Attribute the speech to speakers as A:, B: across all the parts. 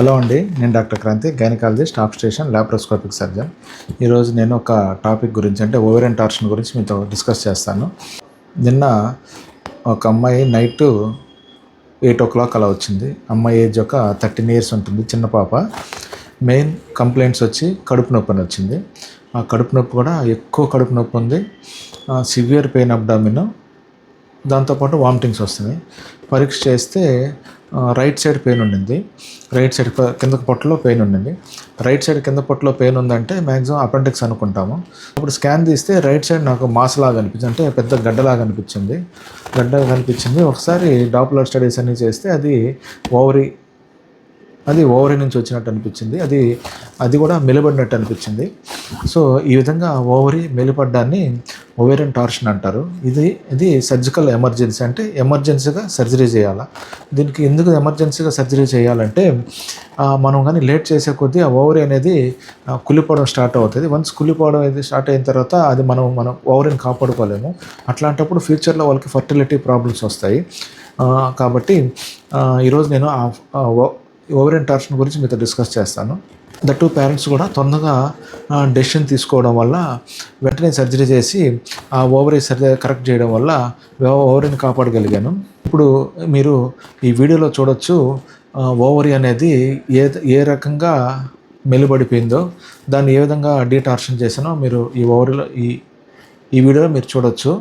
A: Hello అండి నేను doctor Kranthi gynaecologist top station laparoscopic surgeon ఈరోజు నేను ఒక టాపిక్ గురించి అంటే ఓవెరన్ టార్షన్ గురించి మీతో డిస్కస్ చేస్తాను. నిన్న ఒక అమ్మాయి నైట్ ఎయిట్ ఓ క్లాక్ అలా వచ్చింది. అమ్మాయి ఏజ్ ఒక థర్టీన్ ఇయర్స్ ఉంటుంది చిన్న పాప. మెయిన్ కంప్లైంట్స్ వచ్చి కడుపు నొప్పి అని వచ్చింది. ఆ కడుపు నొప్పి కూడా ఎక్కువ కడుపు నొప్పి ఉంది. సివియర్ పెయిన్ అబ్డామిన్ దాంతోపాటు వామిటింగ్స్ వస్తున్నాయి. పరీక్ష చేస్తే రైట్ సైడ్ పెయిన్ ఉండింది. రైట్ సైడ్ కింద పొట్టలో పెయిన్ ఉండింది. రైట్ సైడ్ కింద పొట్టలో పెయిన్ ఉందంటే మ్యాక్సిమం అపెండిక్స్ అనుకుంటాము. అప్పుడు స్కాన్ తీస్తే రైట్ సైడ్ నాకు మాసలాగా అనిపించింది. అంటే పెద్ద గడ్డలాగా అనిపించింది. గడ్డ కనిపించింది ఒకసారి డాప్లర్ స్టడీస్ అన్ని చేస్తే అది ఓవరీ అది ఓవరీ నుంచి వచ్చినట్టు అనిపించింది. అది అది కూడా మెలిపడినట్టు అనిపించింది. సో ఈ విధంగా ఓవరీ మెలిపడ్డాన్ని ఓవేరియన్ టార్షన్ అంటారు. ఇది ఇది సర్జికల్ ఎమర్జెన్సీ అంటే ఎమర్జెన్సీగా సర్జరీ చేయాలా? దీనికి ఎందుకు ఎమర్జెన్సీగా సర్జరీ చేయాలంటే మనం కానీ లేట్ చేసే కొద్దీ ఆ ఓవరీ అనేది కులిపోవడం కుళ్ళిపోవడం స్టార్ట్ అవుతుంది. వన్స్ కుళ్ళిపోవడం అనేది స్టార్ట్ అయిన తర్వాత అది మనం మనం ఓవరీని కాపాడుకోలేము. అట్లాంటప్పుడు ఫ్యూచర్లో వాళ్ళకి ఫర్టిలిటీ ప్రాబ్లమ్స్ వస్తాయి. కాబట్టి ఈరోజు నేను ఆ- టార్షన్ గురించి మీతో డిస్కస్ చేస్తాను. ద టూ పేరెంట్స్ కూడా తొందరగా డెసిషన్ తీసుకోవడం వల్ల వెంటనే సర్జరీ చేసి ఆ ఓవరీ సర్జరీ కరెక్ట్ చేయడం వల్ల ఓవరీని కాపాడగలిగాను. ఇప్పుడు మీరు ఈ వీడియోలో చూడొచ్చు ఓవరీ అనేది ఏ ఏ రకంగా మెలుబడిపోయిందో దాన్ని ఏ విధంగా డీటార్షన్ చేసానో మీరు ఈ ఓవరీలో ఈ ఈ వీడియోలో మీరు చూడొచ్చు.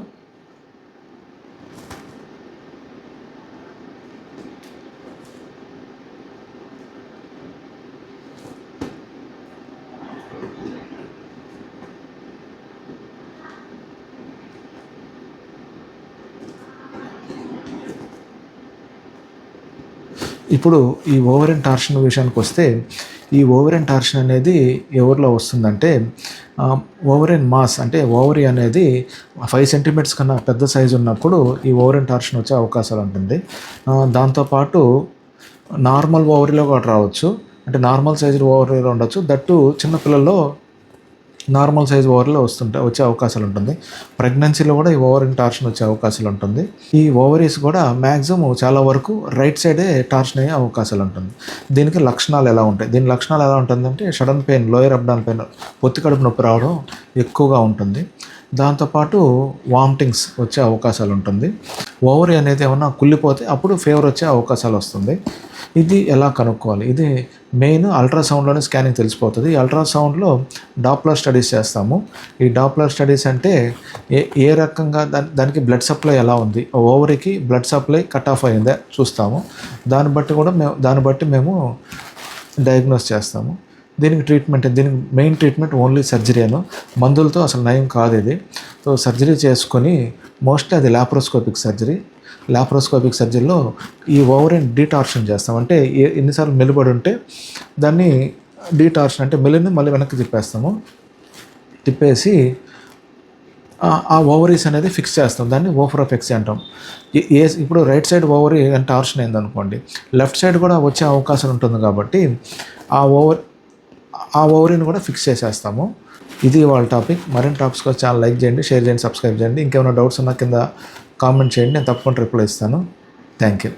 A: ఇప్పుడు ఈ ఓవరెన్ టార్షన్ విషయానికి వస్తే ఈ ఓవరెన్ టార్షన్ అనేది ఎవరిలో వస్తుందంటే ఓవరెన్ మాస్ అంటే ఓవరీ అనేది ఫైవ్ సెంటీమీటర్స్ కన్నా పెద్ద సైజు ఉన్నప్పుడు ఈ ఓవరెన్ టార్షన్ వచ్చే అవకాశాలు ఉంటుంది. దాంతోపాటు నార్మల్ ఓవరీలో కూడా రావచ్చు. అంటే నార్మల్ సైజులో ఓవరీలో ఉండొచ్చు. దట్టు చిన్నపిల్లల్లో నార్మల్ సైజ్ ఓవర్లో వస్తుంటే వచ్చే అవకాశాలు ఉంటుంది. ప్రెగ్నెన్సీలో కూడా ఈ ఓవర్ టార్షన్ వచ్చే అవకాశాలు ఉంటుంది. ఈ ఓవరీస్ కూడా మ్యాక్సిమం చాలా వరకు రైట్ సైడే టార్షన్ అయ్యే అవకాశాలు ఉంటుంది. దీనికి లక్షణాలు ఎలా ఉంటాయి? దీని లక్షణాలు ఎలా ఉంటుందంటే sudden pain lower abdomen pain పొత్తి కడుపు నొప్పి రావడం ఎక్కువగా ఉంటుంది. దాంతోపాటు వామిటింగ్స్ వచ్చే అవకాశాలు ఉంటుంది. ఓవరీ అనేది ఏమన్నా కుళ్ళిపోతే అప్పుడు ఫీవర్ వచ్చే అవకాశాలు వస్తుంది. ఇది ఎలా కనుక్కోవాలి? ఇది మెయిన్ అల్ట్రాసౌండ్లోనే స్కానింగ్ తెలిసిపోతుంది. ఈ అల్ట్రాసౌండ్లో డాప్లర్ స్టడీస్ చేస్తాము. ఈ డాప్లర్ స్టడీస్ అంటే ఏ ఏ రకంగా దాని దానికి బ్లడ్ సప్లై ఎలా ఉంది? ఓవరికి బ్లడ్ సప్లై కట్ ఆఫ్ అయిందా చూస్తాము. దాన్ని బట్టి కూడా మేము దాన్ని బట్టి మేము డయాగ్నోస్ చేస్తాము. దీనికి ట్రీట్మెంట్ దీనికి మెయిన్ ట్రీట్మెంట్ ఓన్లీ సర్జరీ అను. మందులతో అసలు నయం కాదు ఇది. సో సర్జరీ చేసుకొని మోస్ట్లీ అది లాప్రోస్కోపిక్ సర్జరీ. లాప్రోస్కోపిక్ సర్జరీలో ఈ ఓవరీని డీటార్షన్ చేస్తాం. అంటే ఎన్నిసార్లు మెలుబడి ఉంటే దాన్ని డీటార్షన్ అంటే మెలిని మళ్ళీ వెనక్కి తిప్పేస్తాము. తిప్పేసి ఆ- ఓవరీస్ అనేది ఫిక్స్ చేస్తాం. దాన్ని ఓఫ్రోఫెక్సీ అంటాం. ఏ- ఏ ఇప్పుడు రైట్ సైడ్ ఓవరీ టార్షన్ అయిందనుకోండి లెఫ్ట్ సైడ్ కూడా వచ్చే అవకాశం ఉంటుంది కాబట్టి ఆ ఓవర్ ఆ ఓవరీని కూడా ఫిక్స్ చేసేస్తాము. ఇది వాళ్ళ టాపిక్ మరిన్ని టాపిక్స్ కోసం చాలా లైక్ చేయండి షేర్ చేయండి సబ్స్క్రైబ్ చేయండి. ఇంకేమైనా డౌట్స్ ఉన్నా కింద కామెంట్ చేయండి నేను తప్పకుండా రిప్లై ఇస్తాను. Thank you.